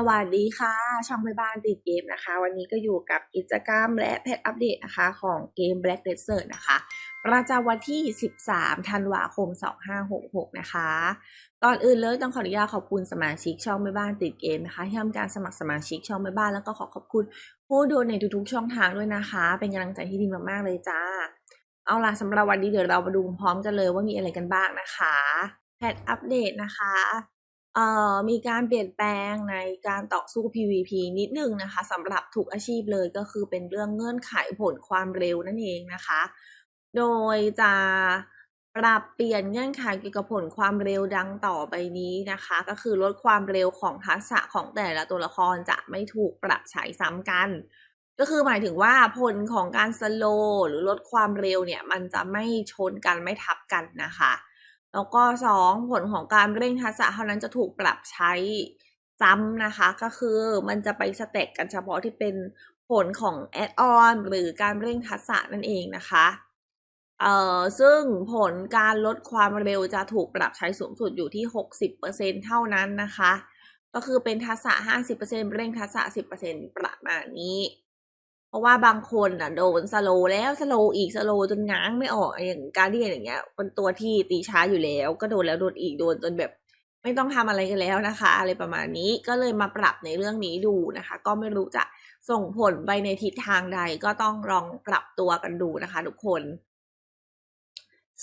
สวัสดีค่ะ ช่องแม่บ้านติดเกมนะคะ วันนี้ก็อยู่กับกิจกรรมและแพทอัปเดตนะคะ ของเกม Black Desert นะคะ ประจำวันที่ 13 ธันวาคม 2566 นะคะ ก่อนอื่นเลยต้องขออนุญาตขอบคุณสมาชิกช่องแม่บ้านติดเกมนะคะที่ทำการสมัครสมาชิกช่องแม่บ้านแล้วก็ขอขอบคุณผู้ดูในทุกๆช่องทางด้วยนะคะ เป็นกำลังใจที่ดีมากๆเลยจ้า เอาล่ะสำหรับวันนี้เดี๋ยวเรามาดูพร้อมกันเลยว่ามีอะไรกันบ้างนะคะแพทอัปเดตนะคะ มีการเปลี่ยนแปลงในการต่อสู้ PVP นิดนึงนะคะสำหรับทุกอาชีพเลยก็คือเป็นเรื่องเงื่อนไขผลความเร็วนั่นเองนะคะ โดยจะปรับเปลี่ยนเงื่อนไขเกี่ยวกับผลความเร็วดังต่อไปนี้นะคะ ก็คือลดความเร็วของทักษะของแต่ละตัวละครจะไม่ถูกปรับใช้ซ้ำกัน ก็คือหมายถึงว่าผลของการสโลหรือลดความเร็วเนี่ย มันจะไม่ชนกันไม่ทับกันนะคะ แล้วก็สองผลของการเร่งทักษะเท่านั้นจะถูกปรับใช้ซ้ำนะคะ ก็คือมันจะไปสเต็กกันเฉพาะที่เป็นผลของแอดออนหรือการเร่งทักษะนั่นเองนะคะเอ่อซึ่งผลการลดความเร็วจะถูกปรับใช้สูงสุดอยู่ที่ 60%เท่านั้นนะคะ ก็คือเป็นทักษะ 50%เร่งทักษะ 10%ประมาณนี้ เพราะว่าบางคนอะโดนสโลแล้วสโลอีกสโลจนง้างไม่ออกอย่างการเดียนอย่างเงี้ยเป็นตัวที่ตีช้าอยู่แล้ว ก็โดนแล้วโดนอีกโดนจนแบบ ไม่ต้องทำอะไรกันแล้วนะคะ อะไรประมาณนี้ก็เลยมาปรับในเรื่องนี้ดูนะคะ ก็ไม่รู้จะส่งผลไปในทิศทางใดก็ต้องลองปรับตัวกันดูนะคะทุกคน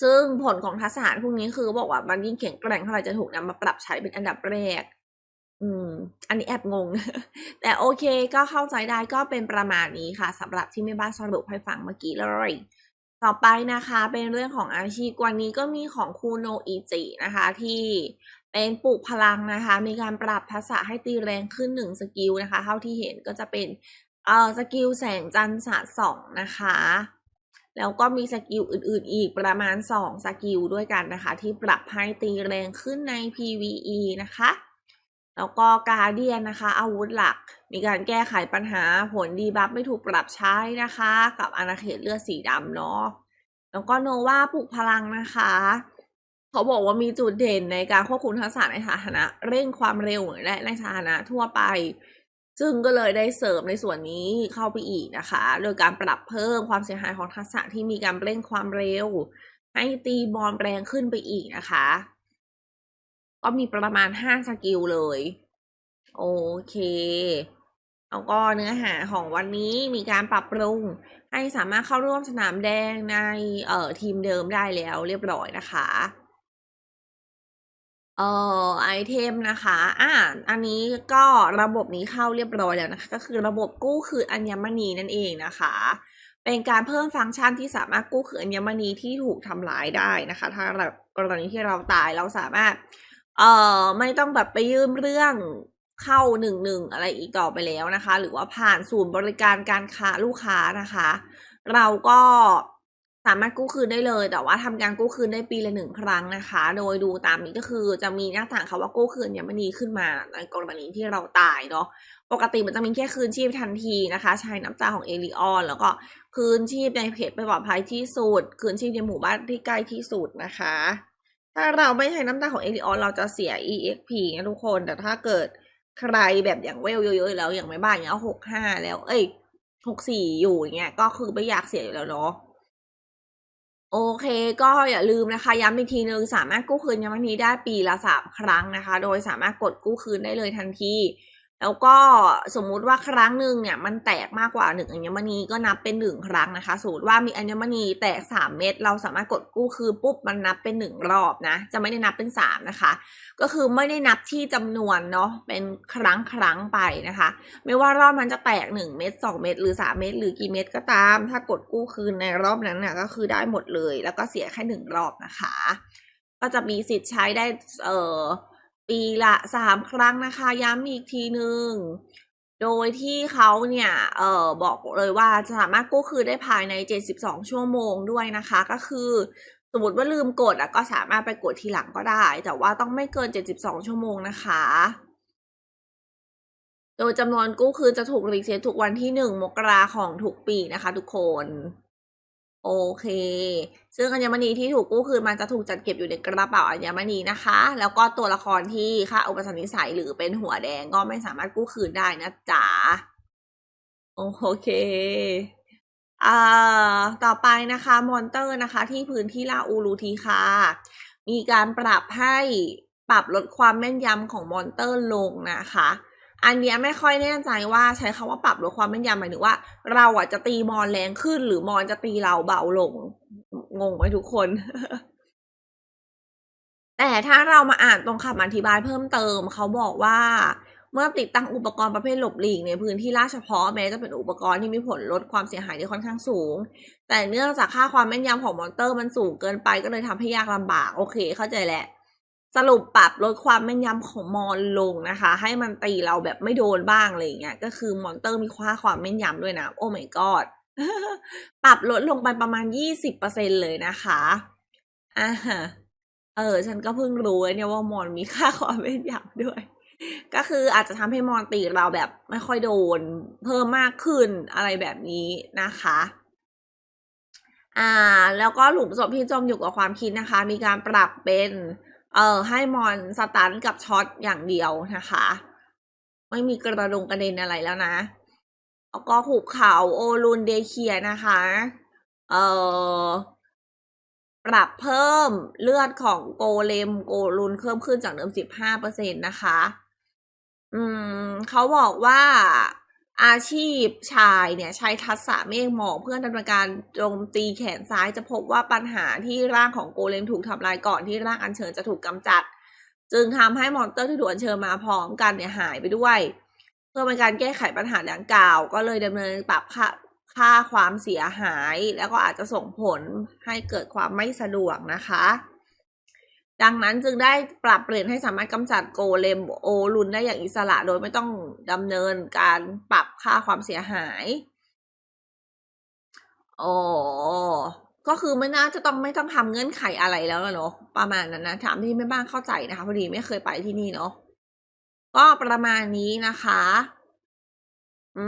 ซึ่งผลของทัศนพวกนี้คือบอกว่ามันยิ่งแข็งแกร่งเท่าไหร่จะถูกนำมาปรับใช้เป็นอันดับแรก อืม อันนี้แอบงง แต่โอเคก็เข้าใจได้ก็เป็นประมาณนี้ค่ะสำหรับที่แม่บ้านสรุปให้ฟังเมื่อกี้เลย ต่อไปนะคะเป็นเรื่องของอาชีพวันนี้ก็มีของคูโนอิจินะคะ ที่เป็นปลูกพลังนะคะ มีการปรับทักษะให้ตีแรงขึ้นหนึ่งสกิลนะคะ เท่าที่เห็นก็จะเป็นเอ่อสกิลแสงจันทร์สาดส่องนะคะ แล้วก็มีสกิลอื่นๆ อีกประมาณ 2 สกิลด้วยกันนะคะ ที่ปรับให้ตีแรงขึ้นใน PVE นะคะ แล้วก็การเดียนนะคะ อาวุธหลัก มีการแก้ไขปัญหาผลดีบัฟไม่ถูกปรับใช้นะคะ กับอาณาเขตเลือดสีดำเนาะแล้วก็โนวาปลุกพลังนะคะเขาบอกว่ามีจุดเด่นในการควบคุมทักษะในสาธารณะเร่งความเร็วและในสาธารณะทั่วไป ซึ่งก็เลยได้เสริมในส่วนนี้เข้าไปอีกนะคะ โดยการปรับเพิ่มความเสียหายของทักษะที่มีการเร่งความเร็ว ให้ตีบอลแรงขึ้นไปอีกนะคะ ก็มีประมาณ5สกิลเลย โอเคแล้วก็เนื้อหาของวันนี้มีการปรับปรุง ให้สามารถเข้าร่วมสนามแดงในเอ่อทีมเดิมได้แล้วเรียบร้อยนะคะเอ่อไอเทมนะคะ อ่า อันนี้ก็ระบบนี้เข้าเรียบร้อยแล้วนะคะ ก็คือระบบกู้คืนอัญมณีนั่นเองนะคะ เป็นการเพิ่มฟังก์ชันที่สามารถกู้คืนอัญมณีที่ถูกทำลายได้นะคะ ถ้าเรากรณีที่เราตายเราสามารถ เอ่อไม่ต้องแบบไปยื่นเรื่องเข้าหนึ่งหนึ่งอะไรอีกต่อไปแล้วนะคะ หรือว่าผ่านศูนย์บริการการค้าลูกค้านะคะ เราก็สามารถกู้คืนได้เลย แต่ว่าทำการกู้คืนได้ปีละหนึ่งครั้งนะคะ โดยดูตามนี้ก็คือจะมีหน้าต่างคำว่ากู้คืนเนี่ยมันมีขึ้นมาในกรณีที่เราตายเนาะปกติมันจะมีแค่คืนชีพทันทีนะคะ ใช้น้ำตาของเอลิออนแล้วก็คืนชีพในเพจไปปลอดภัยที่สุด คืนชีพในหมู่บ้านที่ใกล้ที่สุดนะคะ ถ้าเราไม่ใช้น้ำตาของเอลิออนเราจะเสีย EXP นะทุกคน แต่ถ้าเกิดใครแบบอย่างเวลเยอะๆแล้วอย่างไม่บ้านอย่างเงี้ยหกห้าแล้ว เอ้ยหกสี่อยู่อย่างเงี้ยก็คือไม่อยากเสียอยู่แล้วเนาะโอเคก็อย่าลืมนะคะ ย้ำอีกทีนึงสามารถกู้คืนยามนี้ได้ปีละสามครั้งนะคะ โดยสามารถกดกู้คืนได้เลยทันที แล้วก็สมมุติว่าครั้งหนึ่งเนี่ยมันแตกมากกว่าหนึ่งอัญมณีก็นับเป็นหนึ่งครั้งนะคะ สมมติว่ามีอัญมณีแตกสามเม็ดเราสามารถกดกู้คืนปุ๊บมันนับเป็นหนึ่งรอบนะ จะไม่ได้นับเป็นสามนะคะ ก็คือไม่ได้นับที่จำนวนเนาะเป็นครั้งครั้งไปนะคะ ไม่ว่ารอบมันจะแตกหนึ่งเม็ดสองเม็ดหรือสามเม็ดหรือกี่เม็ดก็ตาม ถ้ากดกู้คืนในรอบนั้นน่ะก็คือได้หมดเลย แล้วก็เสียแค่หนึ่งรอบนะคะ ก็จะมีสิทธิ์ใช้ได้เอ่อ ปีละสามครั้งนะคะ ย้ำอีกทีหนึ่งโดยที่เขาเนี่ย เอ่อบอกเลยว่าจะสามารถกู้คืนได้ภายใน 72 ชั่วโมงด้วยนะคะ ก็คือ สมมติว่าลืมกดอะก็สามารถไปกดทีหลังก็ได้ แต่ว่าต้องไม่เกิน 72 ชั่วโมงนะคะ โดยจำนวนกู้คืนจะถูกรีเซ็ตทุกวันที่ 1 มกราของทุกปีนะคะ ทุกคน โอเค ซึ่งอัญมณีที่ถูกกู้คืนมันจะถูกจัดเก็บอยู่ในกระเป๋าอัญมณีนะคะ แล้วก็ตัวละครที่ค่าอุปสรรคนิสัยหรือเป็นหัวแดงก็ไม่สามารถกู้คืนได้นะจ๊ะ โอเคอ่าต่อไปนะคะมอนเตอร์นะคะ ที่พื้นที่ลาอูรูทีค่ะมีการปรับให้ปรับลดความแม่นยำของมอนเตอร์ลงนะคะ อันเนี้ยไม่ค่อยแน่ใจว่าใช้คำว่าปรับลดความแม่นยำหมายถึงว่า เราอะจะตีมอนแรงขึ้น หรือมอนจะตีเราเบาลง งงไหมทุกคน แต่ถ้าเรามาอ่านตรงคำอธิบายเพิ่มเติม เขาบอกว่าเมื่อติดตั้งอุปกรณ์ประเภทหลบหลีกในพื้นที่ราชเฉพาะแม้จะเป็นอุปกรณ์ที่มีผลลดความเสียหายได้ค่อนข้างสูง แต่เนื่องจากค่าความแม่นยำของมอนเตอร์มันสูงเกินไปก็เลยทำให้ยากลำบาก โอเค เข้าใจแหละ สรุปปรับลดความแม่นยำของมอนลงนะคะ ให้มันตีเราแบบไม่โดนบ้างอะไรเงี้ยก็คือมอนเตอร์มีค่าความแม่นยำด้วยนะ โอ้ my god ปรับลดลงไปประมาณยี่สิบเปอร์เซ็นเลยนะคะอ่าเออ ฉันก็เพิ่งรู้เนี่ยว่ามอนมีค่าความแม่นยำด้วย ก็คืออาจจะทำให้มอนตีเราแบบไม่ค่อยโดน เพิ่มมากขึ้นอะไรแบบนี้นะคะอ่า แล้วก็หลุมศพที่จมอยู่กับความคิดนะคะ มีการปรับเป็น เอ่อให้มอนสตันกับช็อตอย่างเดียวนะคะ ไม่มีกระดงกระเด็นอะไรแล้วนะแล้วก็หุบเขาโอรุนเดเคียนะคะ เอ่อปรับเพิ่มเลือดของโกเลมโกลุนเพิ่มขึ้นจากเดิมสิบห้าเปอร์เซ็นตนะคะ อืมเขาบอกว่า อาชีพชายเนี่ยใช้ทักษะเมฆหมอกเพื่อดำเนินการโจมตีแขนซ้ายจะพบว่าปัญหาที่ร่างของโกเลมถูกทำลายก่อนที่ร่างอัญเชิญจะถูกกำจัด จึงทำให้มอนเตอร์ที่ถูกอัญเชิญมาพร้อมกันเนี่ยหายไปด้วย เพื่อเป็นการแก้ไขปัญหาดังกล่าว ก็เลยดำเนินปรับค่าค่าความเสียหาย แล้วก็อาจจะส่งผลให้เกิดความไม่สะดวกนะคะ ดังนั้นจึงได้ปรับเปลี่ยนให้สามารถกำจัดโกเลมโอรุนได้อย่างอิสระโดยไม่ต้องดำเนินการปรับค่าความเสียหายอ๋อก็คือไม่น่าจะต้องไม่ต้องทำเงื่อนไขอะไรแล้วเนาะประมาณนั้นนะถามที่แม่บ้านเข้าใจนะคะพอดีไม่เคยไปที่นี่เนาะก็ประมาณนี้นะคะ อื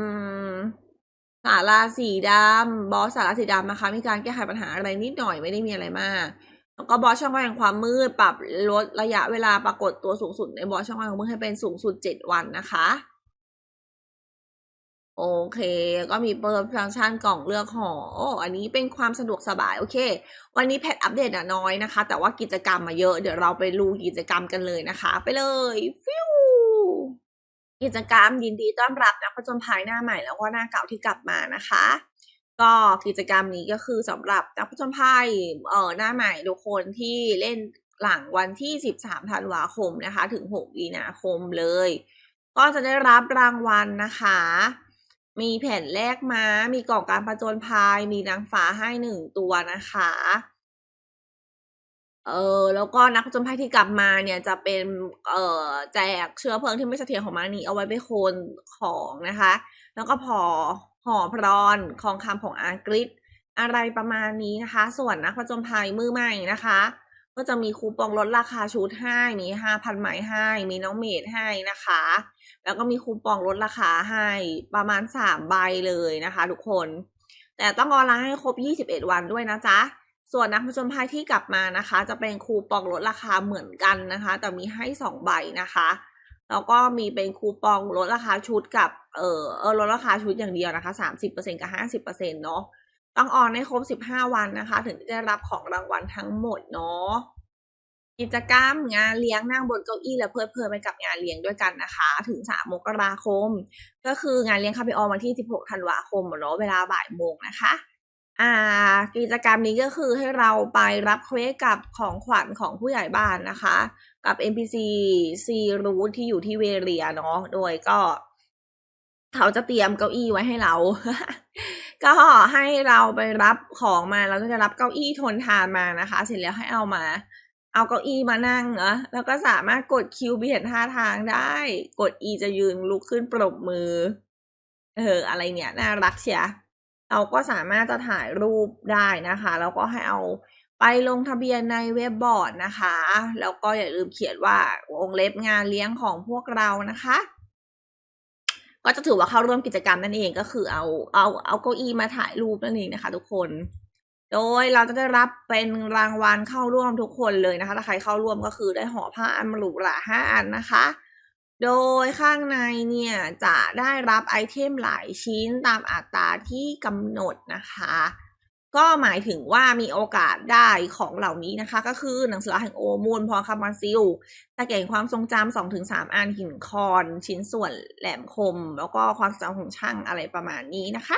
มสาราสีดำบอสสาราสีดำนะคะ มีการแก้ไขปัญหาอะไรนิดหน่อยไม่ได้มีอะไรมาก แล้วก็บอสช่องว่างแห่งความมืดปรับลดระยะเวลาปรากฏตัวสูงสุดในบอสช่องว่างแห่งความมืดให้เป็นสูงสุดเจ็ดวันนะคะ โอเค ก็มีเปิดฟังก์ชันกล่องเลือกหอโอ้อันนี้เป็นความสะดวกสบาย โอเค วันนี้แพทอัปเดตอะน้อยนะคะ แต่ว่ากิจกรรมมาเยอะ เดี๋ยวเราไปดูกิจกรรมกันเลยนะคะ ไปเลยฟิวกิจกรรมยินดีต้อนรับนักผจญภัยหน้าใหม่แล้วก็หน้าเก่าที่กลับมานะคะ ก็กิจกรรมนี้ก็คือสำหรับนักผจญภัยเอ่อหน้าใหม่ทุกคนที่เล่นหลังวันที่ 13 ธันวาคมนะคะ ถึง 6 มีนาคมเลย ก็จะได้รับรางวัลนะคะ มีแผ่นแลกม้ามีกล่องการผจญภัย มีนางฟ้าให้หนึ่งตัวนะคะ เออแล้วก็นักผจญภัยที่กลับมาเนี่ยจะเป็น เอ่อแจกเชื้อเพลิงที่ไม่เสถียรของมานีเอาไว้ไปโคนของนะคะ แล้วก็พอ ห่อพรอนทองคำของอากริดอะไรประมาณนี้นะคะ ส่วนนักผจญภัยมือใหม่นะคะ ก็จะมีคูปองลดราคาชุดให้มีห้าพันไหมให้มีน้องเมดให้นะคะ แล้วก็มีคูปองลดราคาให้ประมาณสามใบเลยนะคะ ทุกคน แต่ต้องออนไลน์ให้ครบ21วันด้วยนะจ๊ะส่วนนักผจญภัยที่กลับมานะคะ จะเป็นคูปองลดราคาเหมือนกันนะคะ แต่มีให้สองใบนะคะ แล้วก็มีเป็นคูปองลดราคาชุดกับเออเออลดราคาชุดอย่างเดียวนะคะ 30%กับ 50%เนาะต้องออนให้ครบ 15 วันนะคะ ถึงจะได้รับของรางวัลทั้งหมดเนาะกิจกรรมงานเลี้ยงนั่งบนเก้าอี้และเพลิดเพลินไปกับงานเลี้ยงด้วยกันนะคะ ถึง 3 มกราคม ก็คืองานเลี้ยงคาเฟออนวันที่ 16 ธันวาคมเนาะเวลาบ่ายโมงนะคะ อ่ากิจกรรมนี้ก็คือให้เราไปรับเควสกับของขวัญของผู้ใหญ่บ้านนะคะ กับ NPC ซีรูทที่อยู่ที่เวเรียเนาะโดยก็เขาจะเตรียมเก้าอี้ไว้ให้เรา ก็ให้เราไปรับของมาเราก็จะรับเก้าอี้ทนทานมานะคะ เสร็จแล้วให้เอามา เอาเก้าอี้มานั่งเนาะแล้วก็สามารถกดคิวเปลี่ยนท่าทางได้ กด E จะยืนลุกขึ้นปรบมือ เอออะไรเนี่ย น่ารักเชีย เราก็สามารถจะถ่ายรูปได้นะคะ แล้วก็ให้เอาไปลงทะเบียนในเว็บบอร์ดนะคะ แล้วก็อย่าลืมเขียนว่าวงเล็บงานเลี้ยงของพวกเรานะคะ ก็จะถือว่าเข้าร่วมกิจกรรมนั่นเองก็คือเอาเอาเอาเก้าอี้มาถ่ายรูปนั่นเองนะคะ ทุกคน โดยเราจะได้รับเป็นรางวัลเข้าร่วมทุกคนเลยนะคะ ถ้าใครเข้าร่วมก็คือได้ห่อผ้าอันหรูหราห้าอันนะคะ โดยข้างในเนี่ยจะได้รับไอเทมหลายชิ้นตามอัตราที่กำหนดนะคะ ก็หมายถึงว่ามีโอกาสได้ของเหล่านี้นะคะ ก็คือหนังสือแห่งโอมูลพอคามาซิลตะเก่งความทรงจำสองถึงสามอันหินคอน ชิ้นส่วนแหลมคม แล้วก็ความจำของช่างอะไรประมาณนี้นะคะ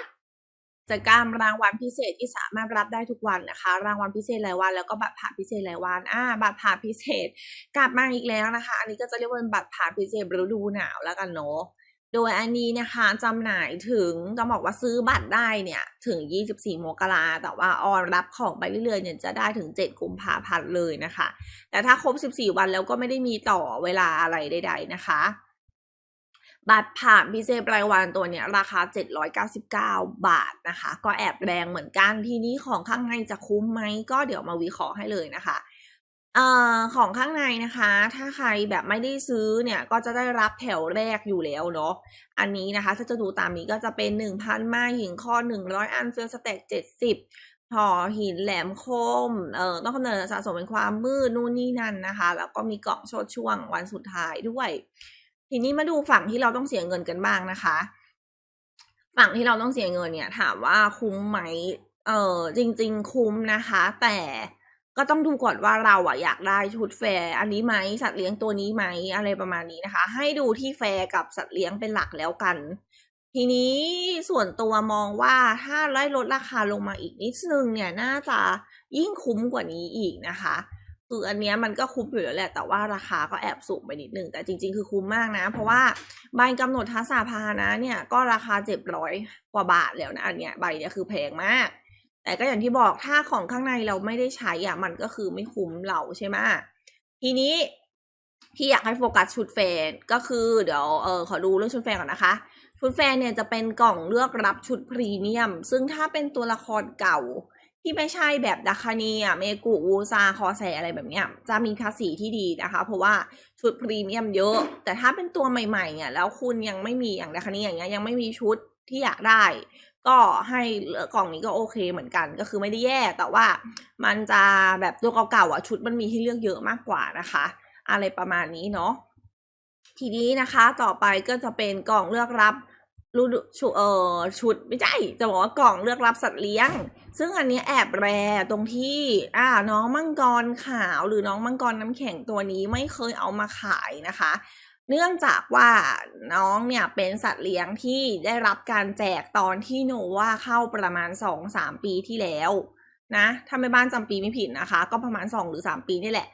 จกรรมรางวัลพิเศษที่สามารถรับได้ทุกวันนะคะ รางวัลพิเศษรายวัน แล้วก็บัตรผ่านพิเศษรายวันอ่าบัตรผ่านพิเศษ กลับมาอีกแล้วนะคะ อันนี้ก็จะเรียกว่าเป็นบัตรผ่านพิเศษฤดูหนาวแล้วกันเนาะโดยอันนี้นะคะจำหน่ายถึงจะบอกว่าซื้อบัตรได้เนี่ยถึง 24 มกราแต่ว่าออนรับของไปเรื่อยๆเนี่ยจะได้ถึง 7 กุมภาพันธ์เลยนะคะ แต่ถ้าครบ 14 วันแล้วก็ไม่ได้มีต่อเวลาอะไรใด ๆ นะคะ บัตรผ่านพิเศษรายวันตัวเนี้ยราคา 799 บาทนะคะ ก็แอบแรงเหมือนกันทีนี้ของข้างในจะคุ้มไหมก็เดี๋ยวมาวิเคราะห์ให้เลยนะคะเอ่อของข้างในนะคะ ถ้าใครแบบไม่ได้ซื้อเนี่ยก็จะได้รับแถวแรกอยู่แล้วเนาะอันนี้นะคะถ้าจะดูตามนี้ก็จะเป็น 1,000ไม้หินข้อ 100 อันเฟลสแต็ก70ห่อหินแหลมคมเอ่อต้องคำนวณสะสมเป็นความมืดนู่นนี่นั่นนะคะ แล้วก็มีกล่องโชดช่วงวันสุดท้ายด้วย ทีนี้มาดูฝั่งที่เราต้องเสียเงินกันบ้างนะคะ ฝั่งที่เราต้องเสียเงินเนี่ย ถามว่าคุ้มไหมเออจริง ๆ คุ้มนะคะ แต่ก็ต้องดูก่อนว่าเราอะอยากได้ชุดแฟร์อันนี้ไหมสัตว์เลี้ยงตัวนี้ไหมอะไรประมาณนี้นะคะ ให้ดูที่แฟร์กับสัตว์เลี้ยงเป็นหลักแล้วกัน ทีนี้ส่วนตัวมองว่าถ้าไล่ลดราคาลงมาอีกนิดนึงเนี่ยน่าจะยิ่งคุ้มกว่านี้อีกนะคะ คืออันเนี้ยมันก็คุ้มอยู่แล้วแหละ แต่ว่าราคาก็แอบสูงไปนิดนึง แต่จริง ๆ คือคุ้มมากนะ เพราะว่าใบกำหนดทัศาพานะเนี่ยก็ราคาเจ็ดร้อยกว่าบาทแล้วนะอันเนี้ยใบเนี้ยคือแพงมาก แต่ก็อย่างที่บอกถ้าของข้างในเราไม่ได้ใช้อะมันก็คือไม่คุ้มเราใช่ไหมทีนี้ที่อยากให้โฟกัสชุดแฟนก็คือเดี๋ยวเออขอดูเรื่องชุดแฟนก่อนนะคะชุดแฟนเนี่ยจะเป็นกล่องเลือกรับชุดพรีเมียม ซึ่งถ้าเป็นตัวละครเก่า ที่ไม่ใช่แบบดาคาเนียเมกุวูซาคอแซอะไรแบบเนี้ยจะมีภาษีที่ดีนะคะ เพราะว่าชุดพรีเมียมเยอะ แต่ถ้าเป็นตัวใหม่ๆเนี่ยแล้วคุณยังไม่มีอย่างดาคานีอย่างเงี้ยยังไม่มีชุดที่อยากได้ ก็ให้เลือกล่องนี้ก็โอเคเหมือนกัน ก็คือไม่ได้แย่แต่ว่ามันจะแบบตัวเก่าๆอะชุดมันมีให้เลือกเยอะมากกว่านะคะ อะไรประมาณนี้เนาะทีนี้นะคะต่อไปก็จะเป็นกล่องเลือกรับ รูดชุเออชุดไม่ใช่จะบอกว่ากล่องเลือกรับสัตว์เลี้ยง ซึ่งอันนี้แอบแรตรงที่อ่าน้องมังกรขาวหรือน้องมังกรน้ำแข็งตัวนี้ไม่เคยเอามาขายนะคะ เนื่องจากว่าน้องเนี่ยเป็นสัตว์เลี้ยงที่ได้รับการแจกตอนที่โนว่าเข้าประมาณสองสามปีที่แล้วนะถ้าไม่บ้านจำปีไม่ผิดนะคะ ก็ประมาณสองหรือสามปีนี่แหละ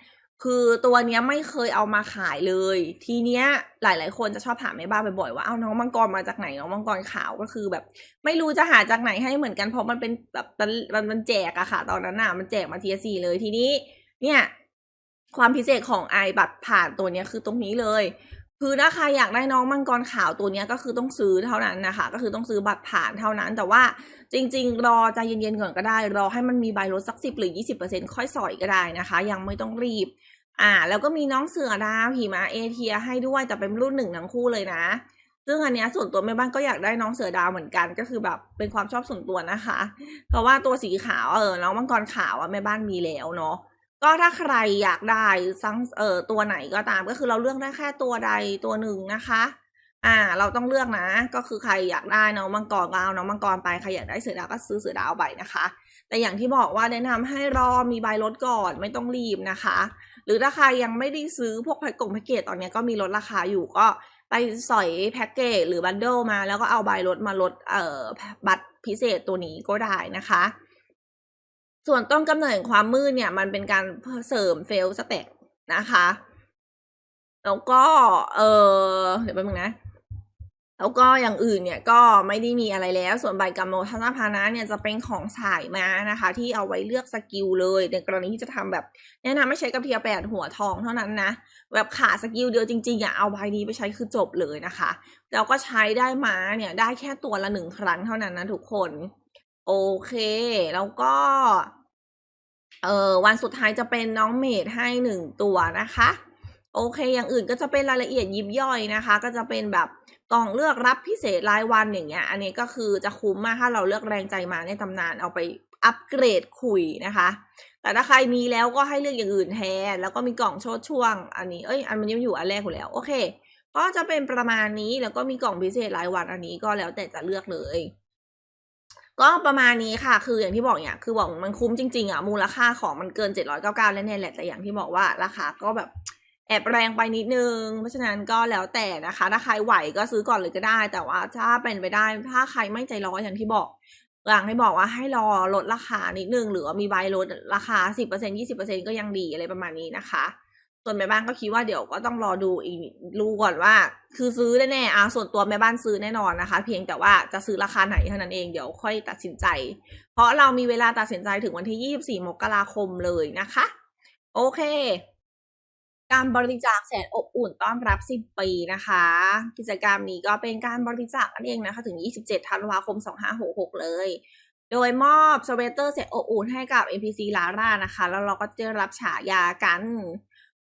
คือตัวเนี้ยไม่เคยเอามาขายเลย ทีเนี้ยหลาย ๆ คนจะชอบถามแม่บ้านบ่อยๆว่าเอาน้องมังกรมาจากไหนน้องมังกรขาวก็คือแบบ ไม่รู้จะหาจากไหนให้เหมือนกันเพราะมันเป็นแบบมันมันแจกอะค่ะ ตอนนั้นอะมันแจกมาทีสี่เลยทีนี้ เนี่ย ความพิเศษของไอบัตรผ่านตัวเนี้ยคือตรงนี้เลย คือถ้าใครอยากได้น้องมังกรขาวตัวนี้ก็คือต้องซื้อเท่านั้นนะคะ ก็คือต้องซื้อบัตรผ่านเท่านั้น แต่ว่าจริง ๆ รอใจเย็นๆก่อนก็ได้ รอให้มันมีใบลดสักสิบหรือยี่สิบเปอร์เซ็นค่อยสอยก็ได้นะคะ ยังไม่ต้องรีบ อ่า แล้วก็มีน้องเสือดาวหิมะเอเทียให้ด้วยแต่เป็นรุ่นหนึ่งทั้งคู่เลยนะ ซึ่งอันนี้ส่วนตัวแม่บ้านก็อยากได้น้องเสือดาวเหมือนกันก็คือแบบเป็นความชอบส่วนตัวนะคะ เพราะว่าตัวสีขาวเออน้องมังกรขาวอะแม่บ้านมีแล้วเนาะ ก็ถ้าใครอยากได้ซังเออตัวไหนก็ตาม ก็คือเราเลือกได้แค่ตัวใดตัวหนึ่งนะคะ อ่า เราต้องเลือกนะ ก็คือใครอยากได้น้องมังกรก็เอาน้องมังกรไปใครอยากได้เสือดาวก็ซื้อเสือดาวไปนะคะ แต่อย่างที่บอกว่าแนะนำให้รอมีใบลดก่อนไม่ต้องรีบนะคะ หรือถ้าใครยังไม่ได้ซื้อพวกแพ็กกงแพ็กเกจตอนเนี้ยก็มีลดราคาอยู่ก็ไปสอยแพ็กเกจหรือบันเดิลมา แล้วก็เอาใบลดมาลดเอ่อบัตรพิเศษตัวนี้ก็ได้นะคะ ส่วนต้นกำเนิดแห่งความมืดเนี่ย มันเป็นการเสริมเฟลสเต็กนะคะ แล้วก็ เออเดี๋ยวแป๊บนึงนะ แล้วก็อย่างอื่นเนี่ยก็ไม่ได้มีอะไรแล้ว ส่วนใบกำโนทัศนพานะเนี่ยจะเป็นของสายมานะคะ ที่เอาไว้เลือกสกิลเลย ในกรณีที่จะทำแบบแนะนำไม่ใช้กระเทียแปดหัวทองเท่านั้นนะ แบบขาดสกิลเดียวจริงๆอย่าเอาใบนี้ไปใช้คือจบเลยนะคะ แล้วก็ใช้ได้มาเนี่ยได้แค่ตัวละหนึ่งครั้งเท่านั้นนะทุกคน โอเค แล้วก็ เออวันสุดท้ายจะเป็นน้องเมดให้หนึ่งตัวนะคะ โอเค อย่างอื่นก็จะเป็นรายละเอียดยิบย่อยนะคะ ก็จะเป็นแบบกล่องเลือกรับพิเศษรายวันอย่างเงี้ย อันนี้ก็คือจะคุ้มมากถ้าเราเลือกแรงใจมาในตำนานเอาไปอัปเกรดคุยนะคะ แต่ถ้าใครมีแล้วก็ให้เลือกอย่างอื่นแทน แล้วก็มีกล่องโชดช่วง อันนี้ เอ้ย อันมันยังอยู่อันแรกอยู่แล้ว โอเค ก็จะเป็นประมาณนี้ แล้วก็มีกล่องพิเศษรายวันอันนี้ก็แล้วแต่จะเลือกเลย ก็ประมาณนี้ค่ะ คืออย่างที่บอกเนี่ย คือบอกมันคุ้มจริงๆอะ มูลค่าของมันเกิน 799แล้วเนี่ยแหละ แต่อย่างที่บอกว่าราคาก็แบบแอบแรงไปนิดนึง เพราะฉะนั้นก็แล้วแต่นะคะ ถ้าใครไหวก็ซื้อก่อนเลยก็ได้ แต่ว่าถ้าเป็นไปได้ ถ้าใครไม่ใจร้อนอย่างที่บอกอย่างที่บอกว่าให้รอลดราคานิดนึง หรือว่ามีใบลดราคา 10% 20%ก็ยังดีอะไรประมาณนี้นะคะ ส่วนแม่บ้านก็คิดว่าเดี๋ยวก็ต้องรอดูอีกรู้ก่อนว่า คือซื้อแน่ๆอะส่วนตัวแม่บ้านซื้อแน่นอนนะคะ เพียงแต่ว่าจะซื้อราคาไหนเท่านั้นเองเดี๋ยวค่อยตัดสินใจ เพราะเรามีเวลาตัดสินใจถึงวันที่ 24 มกราคมเลยนะคะ โอเค การบริจาคแสนอบอุ่นต้อนรับ 10 ปีนะคะ กิจกรรมนี้ก็เป็นการบริจาคนั่นเองนะคะ ถึง 27 ธันวาคม 2566 เลยโดยมอบสเวตเตอร์แสนอบอุ่นให้กับ NPC ลาร่านะคะ แล้วเราก็จะรับฉายากัน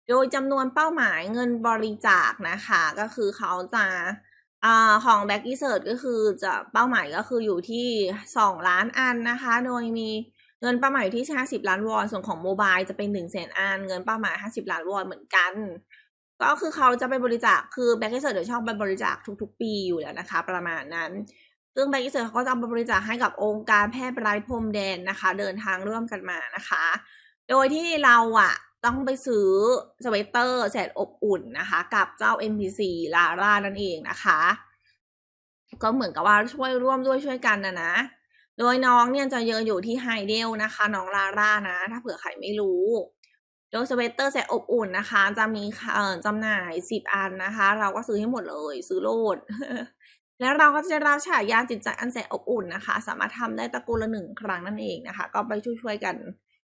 โดยจำนวนเป้าหมายเงินบริจาคนะคะ ก็คือเขาจะอของ Back r e s e a r c h ก็คือจะเป้าหมายก็คืออยู่ที่ 2 ล้านอันนะคะ โดยมีเงินเป้าหมายอยู่ที่ 50 ล้านวอน ส่วนของโมบายจะเป็น1 0 0 0 0แสนอัน เงินเป้าหมาย 50 ล้านวอนเหมือนกัน ก็คือเขาจะไปบริจาค คือ Back r e s e a r c h เดี๋ยวชอบไปบริจาคทุกๆ ปีอยู่แล้วนะคะ ประมาณนั้น ซึ่ง Back r e s e a r c h เขาก็จะเอาไปบริจาคให้กับองค์การแพทย์ไร้พรมแดนนะคะ เดินทางร่วมกันมานะคะ โดยที่เราอะ ต้องไปซื้อสเวตเตอร์แสนอบอุ่นนะคะ กับเจ้า NPC ลาร่านั่นเองนะคะ ก็เหมือนกับว่าช่วยร่วมด้วยช่วยกันนะนะ โดยน้องเนี่ยจะเยอะอยู่ที่ไฮเดลนะคะ น้องลาร่านะ ถ้าเผื่อใครไม่รู้ โดยสเวตเตอร์แสนอบอุ่นนะคะ จะมีเอ่อจำหน่ายสิบอันนะคะ เราก็ซื้อให้หมดเลย ซื้อโลด แล้วเราก็จะรับฉายาจิตใจอันแสนอบอุ่นนะคะ สามารถทำได้ตะกูลละหนึ่งครั้งนั่นเองนะคะ ก็ไปช่วยๆกัน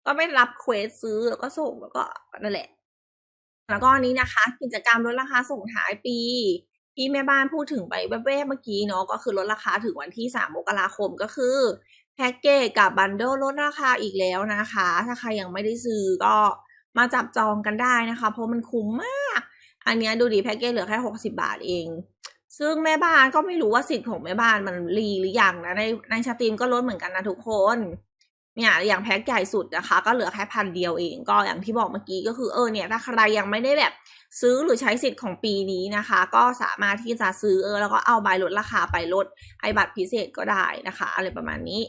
ก็ไม่รับเควสซื้อแล้วก็ส่งแล้วก็นั่นแหละ แล้วก็อันนี้นะคะ กิจกรรมลดราคาส่งท้ายปีที่แม่บ้านพูดถึงไปแวบๆเมื่อกี้เนาะก็คือลดราคาถึงวันที่3มกราคมก็คือแพ็กเกจกับบันเดิลลดราคาอีกแล้วนะคะ ถ้าใครยังไม่ได้ซื้อก็มาจับจองกันได้นะคะ เพราะมันคุ้มมาก อันเนี้ยดูดีแพ็กเกจเหลือแค่60บาทเอง ซึ่งแม่บ้านก็ไม่รู้ว่าสิทธิ์ของแม่บ้านมันรีหรือยังนะในในชาตรีมก็ลดเหมือนกันนะทุกคน เนี่ยอย่างแพ็คใหญ่สุดนะคะ ก็เหลือแค่พันเดียวเองก็อย่างที่บอกเมื่อกี้ก็คือเออเนี่ยถ้าใครยังไม่ได้แบบซื้อหรือใช้สิทธิ์ของปีนี้นะคะ ก็สามารถที่จะซื้อเออแล้วก็เอาใบลดราคาไปลดไอบัตรพิเศษก็ได้นะคะ อะไรประมาณนี้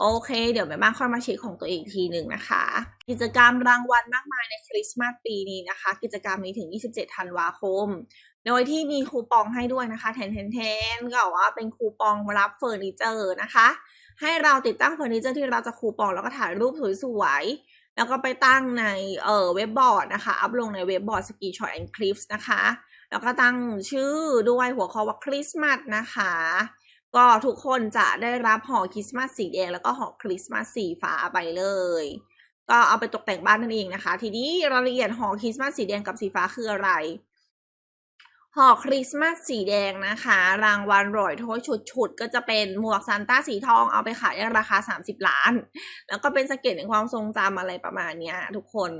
โอเค เดี๋ยวแม่บ้านค่อยมาเช็คของตัวเองทีหนึ่งนะคะ กิจกรรมรางวัลมากมายในคริสต์มาสปีนี้นะคะ กิจกรรมนี้ถึง 27 ธันวาคม โดยที่มีคูปองให้ด้วยนะคะแทนแทนแทนก็ว่าเป็นคูปองรับเฟอร์นิเจอร์นะคะ ให้เราติดตั้งเฟอร์นิเจอร์ที่เราจะคูปองแล้วก็ถ่ายรูปสวยๆ แล้วก็ไปตั้งในเอ่อเว็บบอร์ดนะคะ อัพลงในเว็บบอร์ดสกีชอยแอนด์คลิปส์นะคะ แล้วก็ตั้งชื่อด้วยหัวข้อว่าคริสต์มาสนะคะ ก็ทุกคนจะได้รับห่อคริสต์มาสสีแดงแล้วก็ห่อคริสต์มาสสีฟ้าไปเลย ก็เอาไปตกแต่งบ้านนั่นเองนะคะ ทีนี้รายละเอียดห่อคริสต์มาสสีแดงกับสีฟ้าคืออะไร ห่อคริสต์มาสสีแดงนะคะ รางวัลรอยถ้วยฉุดๆ ก็จะเป็นหมวกซานต้าสีทองเอาไปขายในราคา 30 ล้าน แล้วก็เป็นสเก็ตในความทรงจำอะไรประมาณเนี้ยทุกคน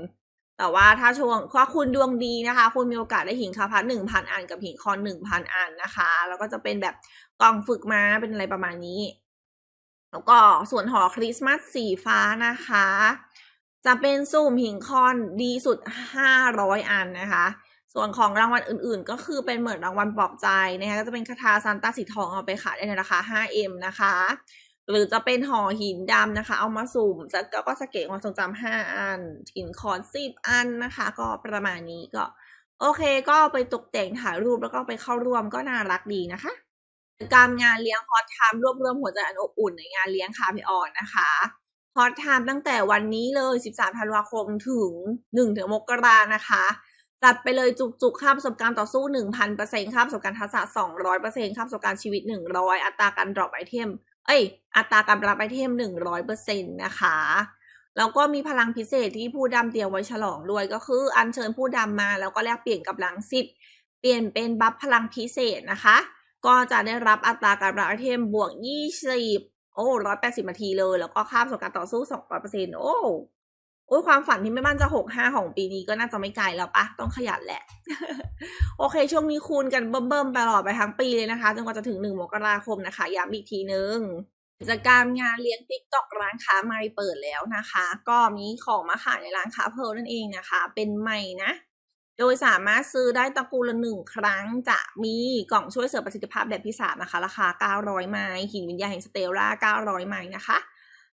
แต่ว่าถ้าช่วงถ้าคุณดวงดีนะคะ คุณมีโอกาสได้หินคาพัดหนึ่งพันอันกับหินคอนหนึ่งพันอันนะคะ แล้วก็จะเป็นแบบกล่องฝึกมาเป็นอะไรประมาณนี้ แล้วก็ส่วนห่อคริสต์มาสสีฟ้านะคะ จะเป็นสุ่มหินคอนดีสุด 500 อันนะคะ ส่วนของรางวัลอื่นๆ ก็คือเป็นเหมือนรางวัลปลอบใจนะคะก็จะเป็นคาถาซานต้าสีทองเอาไปขายได้ในราคา 5M นะคะ หรือจะเป็นห่อหินดำนะคะ เอามาสุ่มแล้วก็สเก็ตความทรงจำ5อันหินคอน10อันนะคะ ก็ประมาณนี้ก็ โอเคก็ไปตกแต่งถ่ายรูปแล้วก็ไปเข้าร่วมก็น่ารักดีนะคะกิจกรงานเลี้ยงฮอตไทม์รวบรวมหัวใจอันอบอุ่นในงานเลี้ยงคาเพออนนะคะฮอตไทม์ตั้งแต่วันนี้เลย 13 ธันวาคมถึง 1 ถึงมกรานะคะ จัดไปเลยจุกๆ ค่าประสบการณ์ต่อสู้ 1,000%ค่าประสบการณ์ทักษะ 200%ค่าประสบการณ์ชีวิต 100 อัตราการดรอปไอเทม เอ้ย อัตราการรับไอเทม 100%นะคะ แล้วก็มีพลังพิเศษที่ผู้ดำเตรียมไว้ฉลองด้วยก็คือ อัญเชิญผู้ดำมาแล้วก็แลกเปลี่ยนกับหลังสิบเปลี่ยนเป็นบัฟพลังพิเศษนะคะ ก็จะได้รับอัตราการรับไอเทมบวก 20 โอ้180นาทีเลย แล้วก็ค่าประสบการณ์ต่อสู้ 200%โอ้ โอ้ยความฝันที่ไม่มั่นจะ65ของปีนี้ก็น่าจะไม่ไกลแล้วปะต้องขยันแหละ โอเค ช่วงนี้คูณกันเบิ่มๆตลอดไปทั้งปีเลยนะคะจนกว่าจะถึง1มกราคมนะคะย้ำอีกทีนึงกิจกรรมงานเลี้ยงติ๊กตอกร้านค้าใหม่เปิดแล้วนะคะ ก็มีของมาขายในร้านค้าเพร์ลนั่นเองนะคะ เป็นใหม่นะ โดยสามารถซื้อได้ตะกูลละหนึ่งครั้งจะมีกล่องช่วยเสริมประสิทธิภาพแบบพิเศษนะคะ ราคา 900 ไม้หินวิญญาณแห่งสเตลล่า900 ไม้นะคะ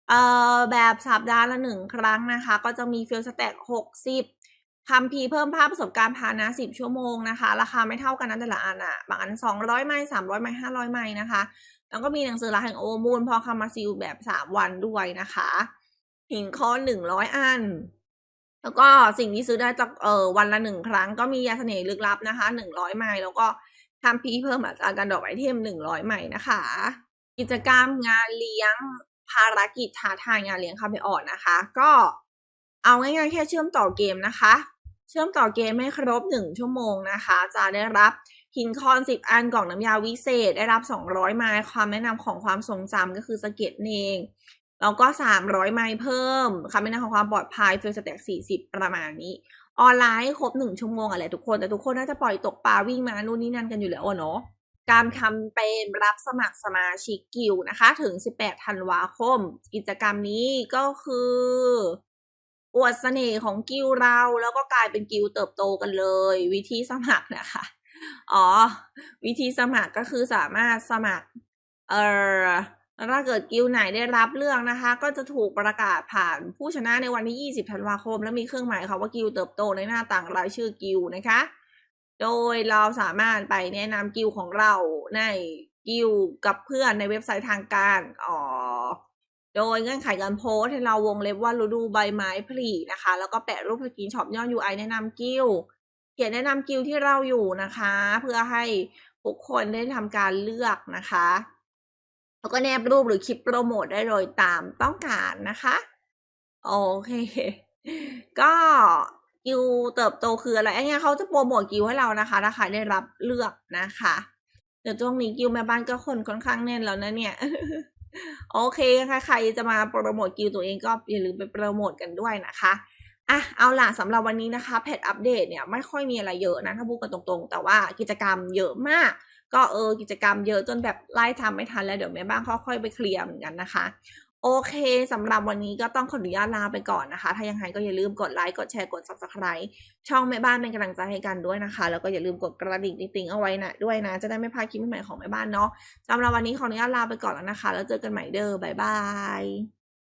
เอ่อแบบสัปดาห์ละหนึ่งครั้งนะคะ ก็จะมีฟิลสแต็ก60คัมภีร์เพิ่มภาพประสบการณ์พานะ10ชั่วโมงนะคะ ราคาไม่เท่ากันนะแต่ละอันอะบางอัน200ไม้300ไม้500ไม้นะคะ แล้วก็มีหนังสือรักแห่งโอมูลพอคามาซิลแบบ3วันด้วยนะคะหินคอน100อัน แล้วก็สิ่งที่ซื้อได้จากเออวันละหนึ่งครั้ง ก็มียาเสน่ห์ลึกลับนะคะหนึ่งร้อยไมล์แล้วก็ทำพีเพิ่มอัตราการดอกไอเทมหนึ่งร้อยไมล์นะคะ กิจกรรมงานเลี้ยง ภารกิจท้าทายงานเลี้ยงคาเฟออนนะคะ ก็เอาง่ายๆแค่เชื่อมต่อเกมนะคะ เชื่อมต่อเกมให้ครบหนึ่งชั่วโมงนะคะ จะได้รับหินคอนสิบอันกล่องน้ำยาวิเศษ ได้รับสองร้อยไมล์ความแนะนำของความทรงจำก็คือสเก็ตเองแล้วก็ 300 ไมล์เพิ่มคำแนะนำของความปลอดภัยเฟิลสแต็ก40 ประมาณนี้ ออนไลน์ครบ 1 ชั่วโมงอะไรทุกคน แต่ทุกคนน่าจะปล่อยตกปลาวิ่งมานู่นนี่นั่นกันอยู่แล้วอะเนาะ การทำเป็นรับสมัครสมาชิกกิลนะคะ ถึง 18 ธันวาคม กิจกรรมนี้ก็คือ อวดเสน่ห์ของกิลเราแล้วก็กลายเป็นกิลเติบโตกันเลย วิธีสมัครนะคะ อ๋อ วิธีสมัครก็คือสามารถสมัคร เอ่อถ้าเกิดกิลไหนได้รับเลือกนะคะ ก็จะถูกประกาศผ่านผู้ชนะในวันที่ 20 ธันวาคม และมีเครื่องหมายค่ะว่ากิลเติบโตในหน้าต่างรายชื่อกิลนะคะ โดยเราสามารถไปแนะนำกิลของเราในกิลกับเพื่อนในเว็บไซต์ทางการอ๋อโดยเงื่อนไขการโพสให้เราวงเล็บว่าฤดูใบไม้ผลินะคะ แล้วก็แปะรูปสกรีนช็อปย่อ UI แนะนำกิลเขียนแนะนำกิลที่เราอยู่นะคะ เพื่อให้ทุกคนได้ทำการเลือกนะคะ แล้วก็แนบรูปหรือคลิปโปรโมทได้เลยตามต้องการนะคะ โอเค ก็ กิวเติบโตคืออะไรไอ้เนี่ยเขาจะโปรโมทกิวให้เรานะคะถ้าใครได้รับเลือกนะคะเดี๋ยวช่วงนี้กิวแม่บ้านก็คนค่อนข้างแน่นแล้วนะเนี่ยโอเคค่ะใครจะมาโปรโมทกิวตัวเองก็อย่าลืมไปโปรโมทกันด้วยนะคะอะเอาล่ะสำหรับวันนี้นะคะเพจอัปเดตเนี่ยไม่ค่อยมีอะไรเยอะนะถ้าพูดกันตรงๆ แต่ว่ากิจกรรมเยอะมาก ก็เออกิจกรรมเยอะจนแบบไล่ทำไม่ทันแล้วเดี๋ยวแม่บ้านค่อยๆไปเคลียร์เหมือนกันนะคะ โอเคสำหรับวันนี้ก็ต้องขออนุญาตลาไปก่อนนะคะ ถ้ายังไงก็อย่าลืมกดไลค์ กดแชร์ กด subscribe ช่องแม่บ้านเป็นกำลังใจให้กันด้วยนะคะ แล้วก็อย่าลืมกดกระดิ่งติ๊งเอาไว้นะด้วยนะ จะได้ไม่พลาดคลิปใหม่ของแม่บ้านเนาะสำหรับวันนี้ขออนุญาตลาไปก่อนแล้วนะคะ แล้วเจอกันใหม่เด้อบ๊ายบาย